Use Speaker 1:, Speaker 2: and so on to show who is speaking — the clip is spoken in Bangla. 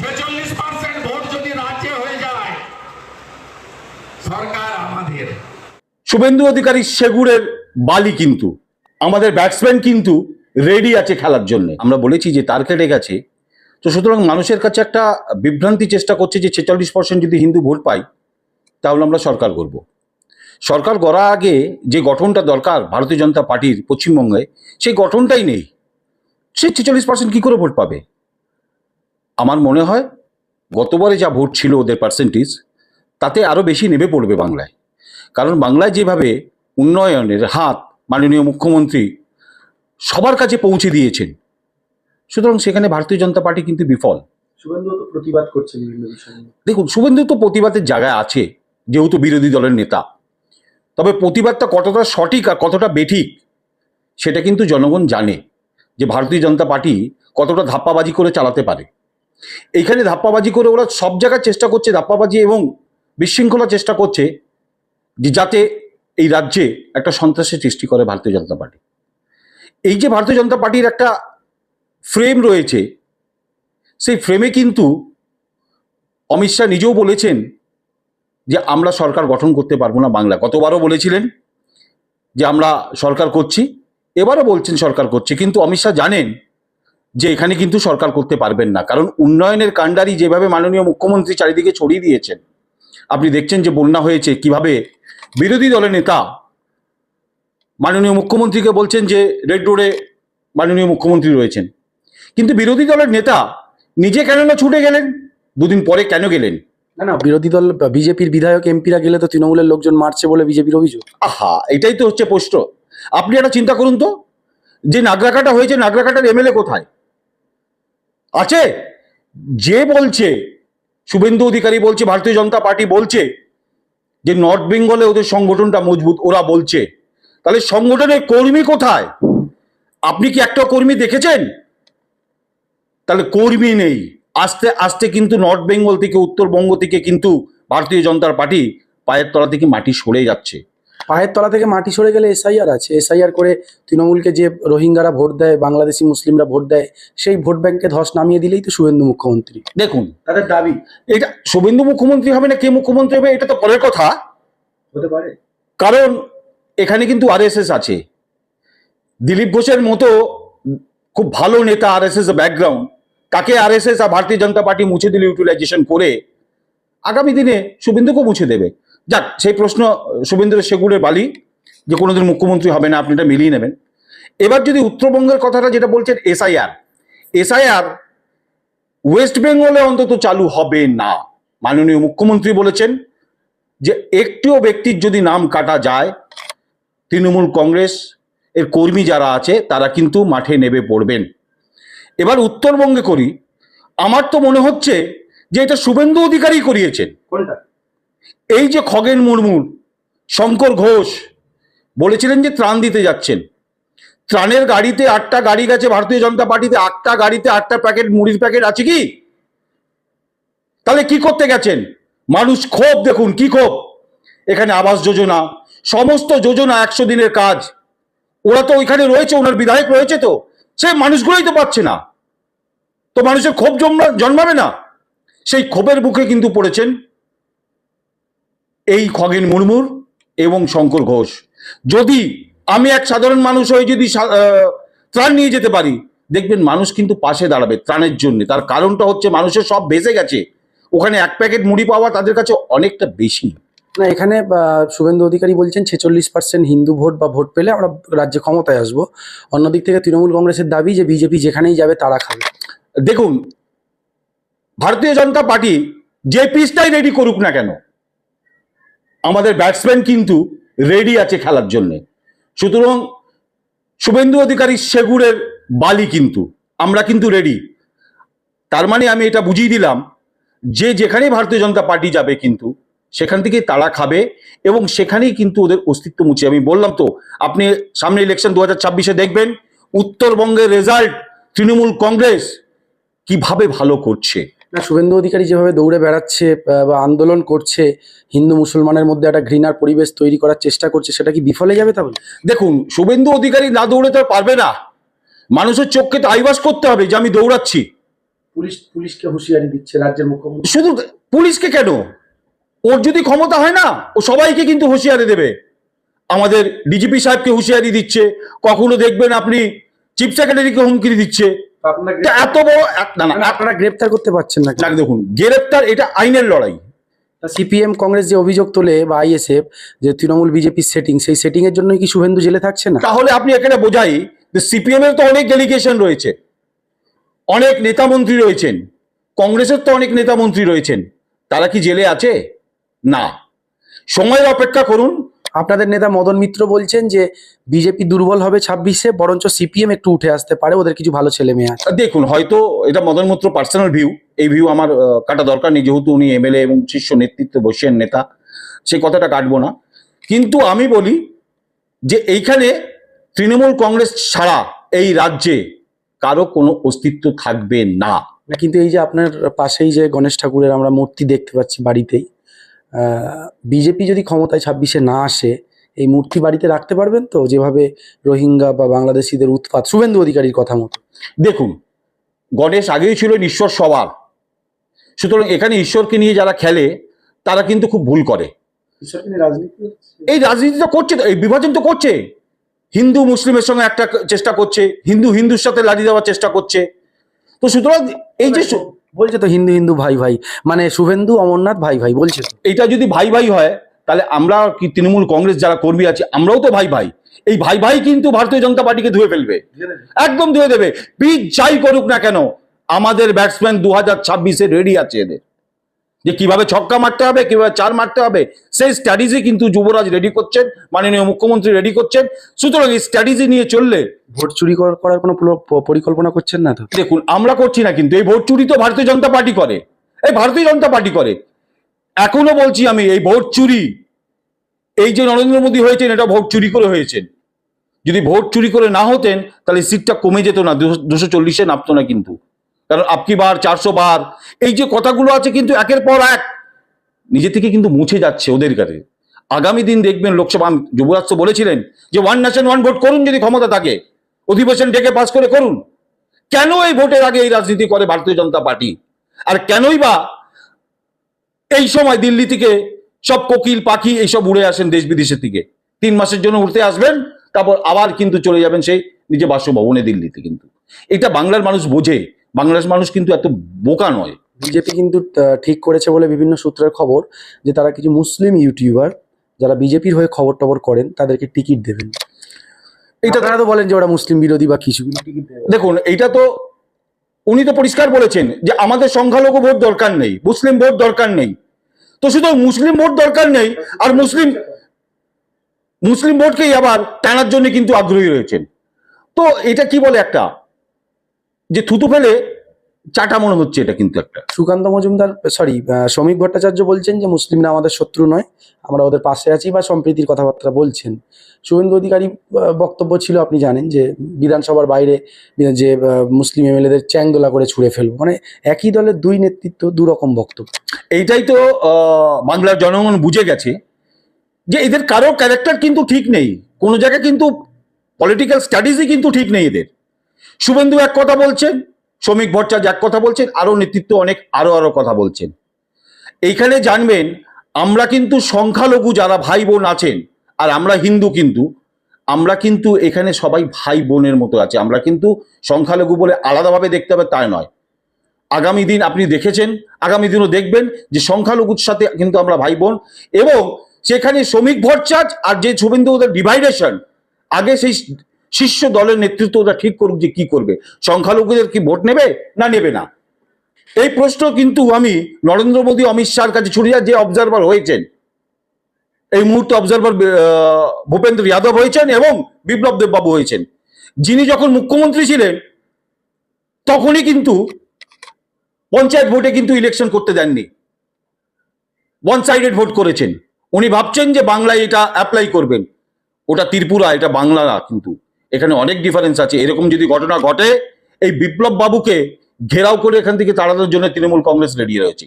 Speaker 1: ছেচল্লিশ পার্সেন্ট ভোট যদি রাজ্যে হয়ে যায়, সরকার আমাদের।
Speaker 2: শুভেন্দু অধিকারী সেগুড়ের বালি কিন্তু, আমাদের ব্যাটসম্যান কিন্তু রেডি আছে খেলার জন্য। আমরা বলেছি যে তার কেটে গেছে, তো সুতরাং মানুষের কাছে একটা বিভ্রান্তি চেষ্টা করছে যে ছেচল্লিশ পার্সেন্ট যদি হিন্দু ভোট পাই তাহলে আমরা সরকার করব। সরকার গড়া আগে যে গঠনটা দরকার ভারতীয় জনতা পার্টির পশ্চিমবঙ্গে, সেই গঠনটাই নেই। সে ছেচল্লিশ পার্সেন্ট কী করে ভোট পাবে? আমার মনে হয় গতবারে যা ভোট ছিল ওদের পার্সেন্টেজ তাতে আরও বেশি নেমে পড়বে বাংলায়। কারণ বাংলায় যেভাবে উন্নয়নের হাত মাননীয় মুখ্যমন্ত্রী সবার কাছে পৌঁছে দিয়েছেন সুতরাং সেখানে ভারতীয় জনতা পার্টি কিন্তু বিফল।
Speaker 3: শুভেন্দু তো প্রতিবাদ করছে
Speaker 2: দেখুন শুভেন্দু তো প্রতিবাদের জায়গায় আছে যেহেতু বিরোধী দলের নেতা। তবে প্রতিবাদটা কতটা সঠিক আর কতটা বেঠিক সেটা কিন্তু জনগণ জানে যে ভারতীয় জনতা পার্টি কতটা ধাপ্পাবাজি করে চালাতে পারে। এইখানে ধাপ্পাবাজি করে ওরা সব জায়গায় চেষ্টা করছে ধাপ্পাবাজি এবং বিশৃঙ্খলা চেষ্টা করছে যে যাতে এই রাজ্যে একটা সন্ত্রাসের সৃষ্টি করে ভারতীয় জনতা পার্টি। এই যে ভারতীয় জনতা পার্টির একটা ফ্রেম রয়েছে, সেই ফ্রেমে কিন্তু অমিত শাহ নিজেও বলেছেন যে আমরা সরকার গঠন করতে পারব না বাংলা কতবারও বলেছিলেন যে আমরা সরকার করছি, এবারও বলছেন সরকার করছে। কিন্তু অমিত শাহ জানেন যে এখানে কিন্তু সরকার করতে পারবেন না। কারণ উন্নয়নের কাণ্ডারি যেভাবে মাননীয় মুখ্যমন্ত্রী চারিদিকে ছড়িয়ে দিয়েছেন আপনি দেখছেন যে বন্যা হয়েছে কীভাবে বিরোধী দলের নেতা মাননীয় মুখ্যমন্ত্রীকে বলছেন যে রেড রোডে মাননীয় মুখ্যমন্ত্রী রয়েছেন। কিন্তু বিরোধী দলের নেতা নিজে কেন না ছুটে গেলেন দুদিন পরে কেন গেলেন?
Speaker 3: না না বিরোধী দল বিজেপির বিধায়ক এমপিরা গেলে তো তৃণমূলের লোকজন মারছে বলে বিজেপির অভিযোগ।
Speaker 2: আহা এটাই তো হচ্ছে প্রশ্ন। আপনি একটা চিন্তা করুন তো যে নাগরাকাটা হয়েছে নাগরাকাটার এমএলএ কোথায়? আছে? যে বলছে, শুভেন্দু অধিকারী বলছে, ভারতীয় জনতা পার্টি বলছে, যে নর্থ বেঙ্গলে ওদের সংগঠনটা মজবুত, ওরা বলছে। তাহলে সংগঠনের কর্মী কোথায়? আপনি কি একটা কর্মী দেখেছেন? তাহলে কর্মী নেই। আস্তে আস্তে কিন্তু নর্থ বেঙ্গল থেকে, উত্তরবঙ্গ থেকে কিন্তু ভারতীয় জনতা পার্টি পায়ের তলা থেকে মাটি সরে যাচ্ছে।
Speaker 3: পায়ের তলা থেকে মাটি সরে গেলে এসআইআর আছে। এসআইআর করে তৃণমূলকে যে রোহিঙ্গারা ভোট দেয় বাংলাদেশি মুসলিমরা ভোট দেয় সেই ভোট ব্যাংকে ধস নামিয়ে দিলেই তো শুভেন্দু মুখ্যমন্ত্রী।
Speaker 2: দেখুন
Speaker 3: তাদের দাবি।
Speaker 2: এটা শুভেন্দু মুখ্যমন্ত্রী হবে না কে মুখ্যমন্ত্রী হবে এটা তো পরের কথা।
Speaker 3: হতে পারে।
Speaker 2: কারণ এখানে কিন্তু আরএসএস আছে। দিলীপ ঘোষের মতো খুব ভালো নেতা আরএসএস ব্যাকগ্রাউন্ড তাকে আরএসএস আর ভারতীয় জনতা পার্টি মুছে দিলে ইউটিলাইজেশন করে আগামী দিনে শুভেন্দুকেও মুছে দেবে। যাক, সেই প্রশ্ন শুভেন্দ্র সেগুড়ের বালি যে কোনোদিন মুখ্যমন্ত্রী হবে না, আপনি এটা মিলিয়ে নেবেন। এবার যদি উত্তরবঙ্গের কথাটা যেটা বলছেন, এসআইআর। এসআইআর ওয়েস্ট বেঙ্গলে অন্তত চালু হবে না। মাননীয় মুখ্যমন্ত্রী বলেছেন যে একটিও ব্যক্তির যদি নাম কাটা যায়, তৃণমূল কংগ্রেস এর কর্মী যারা আছে, তারা কিন্তু মাঠে নেবে পড়বেন। এবার উত্তরবঙ্গে করি। আমার তো মনে হচ্ছে যে এটা শুভেন্দু অধিকারী করিয়েছেন।
Speaker 3: কোনটা?
Speaker 2: এই যে খগেন মুর্মুর, শঙ্কর ঘোষ বলেছিলেন যে ত্রাণ দিতে যাচ্ছেন। ত্রাণের গাড়িতে আটটা গাড়ি গেছে, ভারতীয় জনতা পার্টিতে আটটা গাড়িতে আটটা প্যাকেট, মুড়ির প্যাকেট আছে কি? তাহলে কি করতে গেছেন? মানুষ ক্ষোভ, দেখুন কি ক্ষোভ। এখানে আবাস যোজনা, সমস্ত যোজনা একশো দিনের কাজ। ওরা তো ওইখানে রয়েছে, ওনার বিধায়ক রয়েছে তো। সে মানুষগুলোই তো পাচ্ছে না। তো মানুষের ক্ষোভ জন্মা- জন্মাবে না। সেই ক্ষোভের বুকে কিন্তু পড়েছেন এই খগেন মুর্মুর এবং শঙ্কর ঘোষ। যদি আমি এক সাধারণ মানুষ হয়ে যদি ত্রাণ নিয়ে যেতে পারি দেখবেন মানুষ কিন্তু পাশে দাঁড়াবে ত্রাণের জন্য। তার কারণটা হচ্ছে মানুষের সব ভেসে গেছে। ওখানে এক প্যাকেট মুড়ি পাওয়া তাদের কাছে অনেকটা বেশি।
Speaker 3: না এখানে শুভেন্দু অধিকারী বলছেন ছেচল্লিশ পার্সেন্ট হিন্দু ভোট বা ভোট পেলে আমরা রাজ্যে ক্ষমতায় আসব। অন্যদিক থেকে তৃণমূল কংগ্রেসের দাবি যে বিজেপি যেখানেই যাবে তারা খাবে।
Speaker 2: দেখুন ভারতীয় জনতা পার্টি যে পিসটাই রেডি করুক না কেন আমাদের ব্যাটসম্যান কিন্তু রেডি আছে খেলার জন্য। সুতরাং শুভেন্দু অধিকারী সেগুড়ের বালি কিন্তু, আমরা কিন্তু রেডি তার মানে আমি এটা বুঝিয়ে দিলাম যে যেখানেই ভারতীয় জনতা পার্টি যাবে কিন্তু, সেখান থেকে তারা খাবে এবং সেখানেই কিন্তু ওদের অস্তিত্ব মুছে। আমি বললাম তো, আপনি সামনে ইলেকশন দু হাজার দেখবেন, উত্তরবঙ্গের রেজাল্ট তৃণমূল কংগ্রেস কীভাবে ভালো করছে।
Speaker 3: না শুভেন্দু অধিকারী যেভাবে দৌড়ে বেড়াচ্ছে বা আন্দোলন করছে হিন্দু মুসলমানের মধ্যে একটা ঘৃণার পরিবেশ তৈরি করার চেষ্টা করছে সেটা কি বিফলে যাবে তাহলে?
Speaker 2: দেখুন শুভেন্দু অধিকারী না দৌড়ে তো পারবে না। মানুষের চোখকে তো আইবাস করতে হবে যে আমি দৌড়াচ্ছি।
Speaker 3: পুলিশ পুলিশকে হুঁশিয়ারি দিচ্ছে রাজ্যের মুখ্যমন্ত্রী।
Speaker 2: শুধু পুলিশকে কেন? ওর যদি ক্ষমতা হয় না ও সবাইকে কিন্তু হুঁশিয়ারি দেবে। আমাদের ডিজিপি সাহেবকে হুঁশিয়ারি দিচ্ছে। কখনো দেখবেন আপনি চিফ সেক্রেটারিকে হুমকি দিচ্ছে। এত বড়
Speaker 3: আপনারা গ্রেপ্তার করতে পারছেন না।
Speaker 2: দেখুন গ্রেপ্তার এটা আইনের লড়াই।
Speaker 3: সিপিএম কংগ্রেস যে অভিযোগ তোলে বা আইএসএফ যে তৃণমূল বিজেপির সেটিং সেই সেটিং এর জন্যই কি শুভেন্দু জেলে থাকছে না?
Speaker 2: তাহলে আপনি এখানে বোঝাই যে সিপিএম এর তো অনেক ডেলিগেশন রয়েছে। অনেক নেতা মন্ত্রী রয়েছেন। কংগ্রেসের তো অনেক নেতা মন্ত্রী রয়েছেন। তারা কি জেলে আছে? না। সময়ের অপেক্ষা করুন।
Speaker 3: আপনাদের নেতা মদন মিত্র বলছেন যে বিজেপি দুর্বল হবে ছাব্বিশে বরঞ্চ সিপিএম একটু উঠে আসতে পারে ওদের কিছু ভালো ছেলে মেয়ে আছে।
Speaker 2: দেখুন হয়তো এটা মদন মিত্র পার্সোনাল ভিউ এই ভিউ আমার কাটা দরকার নেই যেহেতু উনি এমএলএ এবং শীর্ষ নেতৃত্ব বসেন নেতা সে কথাটা কাটবো না। কিন্তু আমি বলি যে এইখানে তৃণমূল কংগ্রেস ছাড়া এই রাজ্যে কারও কোনো অস্তিত্ব থাকবে না।
Speaker 3: না, কিন্তু এই যে আপনার পাশেই যে গণেশ ঠাকুরের আমরা মূর্তি দেখতে পাচ্ছি বাড়িতেই বিজেপি যদি ক্ষমতায় ছাব্বিশে না আসে এই মূর্তি বাড়িতে রাখতে পারবেন তো? যেভাবে রোহিঙ্গা বা বাংলাদেশিদের উৎপাত শুভেন্দু অধিকারীর কথা মতো।
Speaker 2: দেখুন গণেশ আগেই ছিল ঈশ্বর সবার। সুতরাং এখানে ঈশ্বরকে নিয়ে যারা খেলে তারা কিন্তু খুব ভুল করে।
Speaker 3: রাজনীতি
Speaker 2: এই রাজনীতি তো করছে তো, এই বিভাজন তো করছে। হিন্দু মুসলিমের সঙ্গে একটা চেষ্টা করছে হিন্দু হিন্দুর সাথে লাড়ি দেওয়ার চেষ্টা করছে। তো সুতরাং এই যে
Speaker 3: বলছে তো হিন্দু হিন্দু ভাই ভাই মানে শুভেন্দু অমরনাথ ভাই ভাই বলছে
Speaker 2: এটা যদি ভাই ভাই হয় তাহলে আমরা কি তৃণমূল কংগ্রেস যারা কর্মী আছে আমরাও তো ভাই ভাই। এই ভাই ভাই কিন্তু ভারতীয় জনতা পার্টিকে ধুয়ে ফেলবে। একদম ধুয়ে দেবে। পিচ যাই করুক না কেন আমাদের ব্যাটসম্যান দু হাজার ছাব্বিশে রেডি আছে এদের। যে কীভাবে ছক্কা মারতে হবে কীভাবে চার মারতে হবে সেই স্ট্র্যাটেজি কিন্তু যুবরাজ রেডি করছেন মাননীয় মুখ্যমন্ত্রী রেডি করছেন। সুতরাং এই স্ট্র্যাটেজি নিয়ে চললে
Speaker 3: ভোট চুরি করার কোনো পরিকল্পনা করছেন না তো?
Speaker 2: দেখুন আমরা করছি না কিন্তু এই ভোট চুরি তো ভারতীয় জনতা পার্টি করে। এই ভারতীয় জনতা পার্টি করে। এখনও বলছি আমি এই ভোট চুরি এই যে নরেন্দ্র মোদী হয়েছেন এটা ভোট চুরি করে হয়েছেন। যদি ভোট চুরি করে না হতেন তাহলে সিটটা কমে যেত না দুশো চল্লিশে নামতো না কিন্তু। কারণ আপকি বার, চারশো বার, এই যে কথাগুলো আছে কিন্তু একের পর এক। নিজে থেকে কিন্তু মুছে যাচ্ছে ওদের কাছে আগামী দিন দেখবেন লোকসভা যুবরাজ তো বলেছিলেন যে ওয়ান নেশন ওয়ান ভোট করুন যদি ক্ষমতা থাকে। অধিবেশন ডেকে পাস করে করুন। কেন এই ভোটের আগে এই রাজনীতি করে ভারতীয় জনতা পার্টি? আর কেনই বা এই সময় দিল্লি থেকে সব কোকিল, পাখি এইসব উড়ে আসেন দেশ বিদেশের থেকে তিন মাসের জন্য উঠতে আসবেন, তারপর আবার কিন্তু চলে যাবেন সেই নিজে বাসভবনে দিল্লিতে কিন্তু। এটা বাংলার মানুষ বোঝে। বাংলার মানুষ কিন্তু এত বোকা নয়।
Speaker 3: বিজেপি কিন্তু ঠিক করেছে বলে বিভিন্ন সূত্রের খবর যে তারা কিছু মুসলিম ইউটিউবার যারা বিজেপির হয়ে খবর টবর করেন তাদেরকে টিকিট দেবেন।
Speaker 2: এটা
Speaker 3: তারা তো বলেন যে ওরা মুসলিম বিরোধী বা কিছু
Speaker 2: দেখুন এইটা তো উনি তো পরিষ্কার বলেছেন যে আমাদের সংখ্যালঘু ভোট দরকার নেই মুসলিম ভোট দরকার নেই। তো শুধু মুসলিম ভোট দরকার নেই আর মুসলিম মুসলিম ভোটকেই আবার টানার জন্য কিন্তু আগ্রহী রয়েছেন। তো এটা কি বলে একটা? যে থুতু ফেলে চাটা মনে হচ্ছে এটা কিন্তু একটা।
Speaker 3: সুকান্ত মজুমদার সরি শ্রমিক ভট্টাচার্য বলছেন যে মুসলিমরা আমাদের শত্রু নয় আমরা ওদের পাশে আছি বা সম্প্রীতির কথাবার্তা বলছেন। শুভেন্দু অধিকারী বক্তব্য ছিল আপনি জানেন যে বিধানসভার বাইরে যে মুসলিম এমএলএদের চ্যাংদোলা করে ছুঁড়ে ফেলব। মানে একই দলের দুই নেতৃত্ব দু রকম বক্তব্য।
Speaker 2: এইটাই তো বাংলার জনগণ বুঝে গেছে যে এদের কারও ক্যারেক্টার কিন্তু ঠিক নেই। কোনো জায়গায় কিন্তু পলিটিক্যাল স্টাডিজই কিন্তু ঠিক নেই এদের। শুভেন্দু এক কথা বলছেন, শ্রমিক ভট্টাচার্য এক কথা বলছেন, আরও নেতৃত্ব অনেক আরও আরও কথা বলছেন। এইখানে জানবেন, আমরা কিন্তু সংখ্যালঘু যারা ভাই বোন আছেন, আর আমরা হিন্দু কিন্তু, আমরা কিন্তু এখানে সবাই ভাই বোনের মতো আছে, আমরা কিন্তু সংখ্যালঘু বলে আলাদাভাবে দেখতে হবে তাই নয়। আগামী দিন আপনি দেখেছেন, আগামী দিনও দেখবেন যে সংখ্যালঘুর সাথে কিন্তু আমরা ভাই বোন এবং সেখানে শ্রমিক ভট্টাচার্য আর যে শুভেন্দু ওদের ডিভাইডেশন, আগে সেই শীর্ষ দলের নেতৃত্ব ওরা ঠিক করুক যে কি করবে। সংখ্যালঘুদের কি ভোট নেবে না নেবে না? এই প্রশ্ন কিন্তু আমি নরেন্দ্র মোদী, অমিত শাহর কাছে ছুড়ে যায় যে অবজারভার হয়েছেন, এই মুহূর্তে অবজারভার ভূপেন্দ্র যাদব হয়েছেন এবং বিপ্লব দেববাবু হয়েছেন। যিনি যখন মুখ্যমন্ত্রী ছিলেন, তখনই কিন্তু পঞ্চায়েত ভোটে কিন্তু ইলেকশন করতে দেননি। ওয়ান সাইডেড ভোট করেছেন। উনি ভাবছেন যে বাংলায় এটা অ্যাপ্লাই করবেন। ওটা ত্রিপুরা, এটা বাংলা না কিন্তু। এখানে অনেক ডিফারেন্স আছে। এরকম যদি ঘটনা ঘটে, এই বিপ্লব বাবুকে ঘেরাও করে এখান থেকে তাড়ানোর জন্য তৃণমূল কংগ্রেস রেডি রয়েছে।